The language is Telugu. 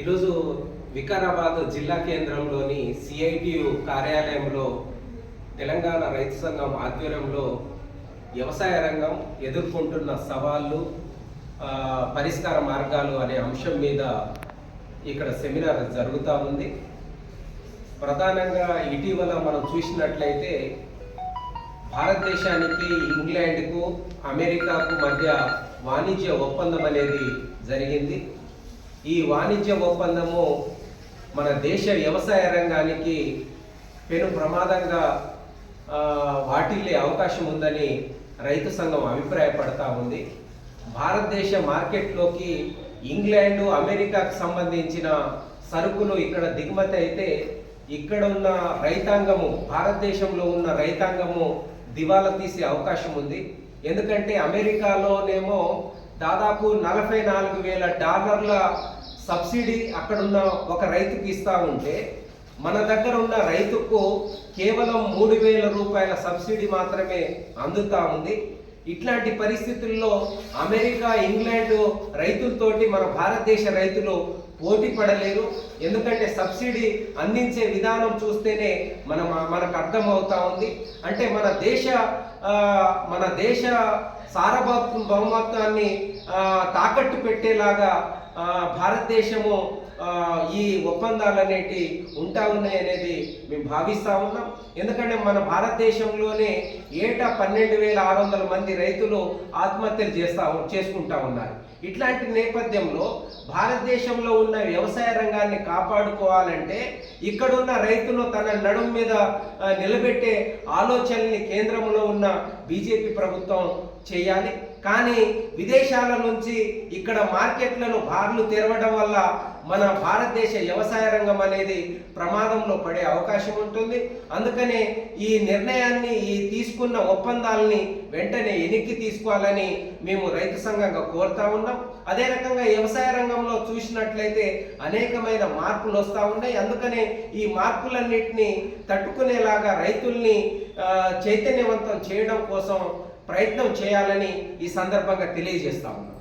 ఈరోజు వికారాబాద్ జిల్లా కేంద్రంలోని సిఐటియు కార్యాలయంలో తెలంగాణ రైతు సంఘం ఆధ్వర్యంలో వ్యవసాయ రంగం ఎదుర్కొంటున్న సవాళ్ళు పరిష్కార మార్గాలు అనే అంశం మీద ఇక్కడ సెమినార్ జరుగుతూ ఉంది. ప్రధానంగా ఇటీవల మనం చూసినట్లయితే భారతదేశానికి ఇంగ్లాండ్కు అమెరికాకు మధ్య వాణిజ్య ఒప్పందం అనేది జరిగింది. ఈ వాణిజ్య ఒప్పందము మన దేశ వ్యవసాయ రంగానికి పెను ప్రమాదంగా వాటిల్లే అవకాశం ఉందని రైతు సంఘం అభిప్రాయపడతా ఉంది. భారతదేశ మార్కెట్లోకి ఇంగ్లాండ్ అమెరికాకు సంబంధించిన సరుకులు ఇక్కడ దిగుమతి అయితే ఇక్కడ ఉన్న రైతాంగము భారతదేశంలో ఉన్న రైతాంగము దివాలా తీసే అవకాశం ఉంది. ఎందుకంటే అమెరికాలోనేమో దాదాపు నలభై నాలుగు వేల డాలర్ల సబ్సిడీ అక్కడున్న ఒక రైతుకి ఇస్తా ఉంటే మన దగ్గర ఉన్న రైతుకు కేవలం మూడు వేల రూపాయల సబ్సిడీ మాత్రమే అందుతా ఉంది. ఇట్లాంటి పరిస్థితుల్లో అమెరికా ఇంగ్లాండ్ రైతులతోటి మన భారతదేశ రైతులు పోటీ పడలేరు. ఎందుకంటే సబ్సిడీ అందించే విధానం చూస్తేనే మన మనకు అర్థమవుతా ఉంది. అంటే మన దేశ మన దేశ సారభౌమ బహుమత్వాన్ని తాకట్టు పెట్టేలాగా భారతదేశము ఈ ఒప్పందాలు అనేటి ఉంటా ఉన్నాయి అనేది మేము భావిస్తా ఉన్నాం. ఎందుకంటే మన భారతదేశంలోనే ఏటా పన్నెండు వేల ఆరు వందల మంది రైతులు ఆత్మహత్యలు చేస్తూ చేసుకుంటా ఉన్నారు. ఇట్లాంటి నేపథ్యంలో భారతదేశంలో ఉన్న వ్యవసాయ రంగాన్ని కాపాడుకోవాలంటే ఇక్కడున్న రైతును తన నడుం మీద నిలబెట్టే ఆలోచనని కేంద్రంలో ఉన్న బీజేపీ ప్రభుత్వం చేయాలి. కానీ విదేశాల నుంచి ఇక్కడ మార్కెట్లను బార్లు తెరవడం వల్ల మన భారతదేశ వ్యవసాయ రంగం అనేది ప్రమాదంలో పడే అవకాశం ఉంటుంది. అందుకనే ఈ నిర్ణయాన్ని ఈ తీసుకున్న ఒప్పందాలని వెంటనే ఎనిక్కి తీసుకోవాలని మేము రైతు సంఘంగా కోరుతా ఉన్నాం. అదే రకంగా వ్యవసాయ రంగంలో చూసినట్లయితే అనేకమైన మార్పులు వస్తూ ఉన్నాయి. అందుకనే ఈ మార్పులన్నింటినీ తట్టుకునేలాగా రైతుల్ని చైతన్యవంతం చేయడం కోసం ప్రయత్నం చేయాలని ఈ సందర్భంగా తెలియజేస్తా ఉన్నాం.